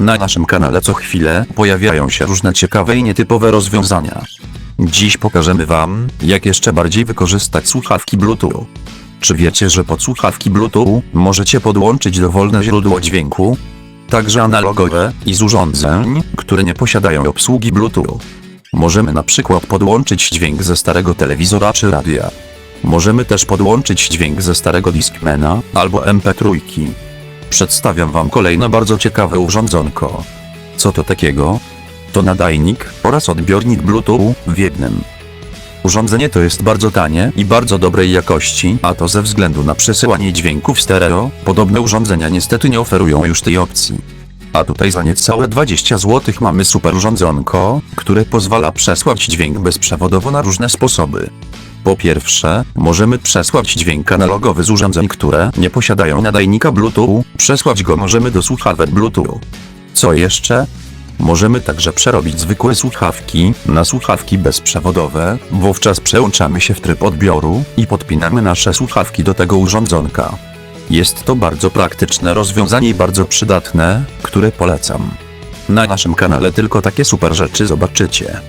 Na naszym kanale co chwilę pojawiają się różne ciekawe i nietypowe rozwiązania. Dziś pokażemy Wam, jak jeszcze bardziej wykorzystać słuchawki Bluetooth. Czy wiecie, że pod słuchawki Bluetooth możecie podłączyć dowolne źródło dźwięku? Także analogowe i z urządzeń, które nie posiadają obsługi Bluetooth. Możemy na przykład podłączyć dźwięk ze starego telewizora czy radia. Możemy też podłączyć dźwięk ze starego Discmana albo MP3. Przedstawiam Wam kolejne bardzo ciekawe urządzonko. Co to takiego? To nadajnik oraz odbiornik Bluetooth w jednym. Urządzenie to jest bardzo tanie i bardzo dobrej jakości, a to ze względu na przesyłanie dźwięków stereo. Podobne urządzenia niestety nie oferują już tej opcji. A tutaj za niecałe 20 zł mamy super urządzonko, które pozwala przesłać dźwięk bezprzewodowo na różne sposoby. Po pierwsze, możemy przesłać dźwięk analogowy z urządzeń, które nie posiadają nadajnika Bluetooth, przesłać go możemy do słuchawek Bluetooth. Co jeszcze? Możemy także przerobić zwykłe słuchawki na słuchawki bezprzewodowe, wówczas przełączamy się w tryb odbioru i podpinamy nasze słuchawki do tego urządzonka. Jest to bardzo praktyczne rozwiązanie i bardzo przydatne, które polecam. Na naszym kanale tylko takie super rzeczy zobaczycie.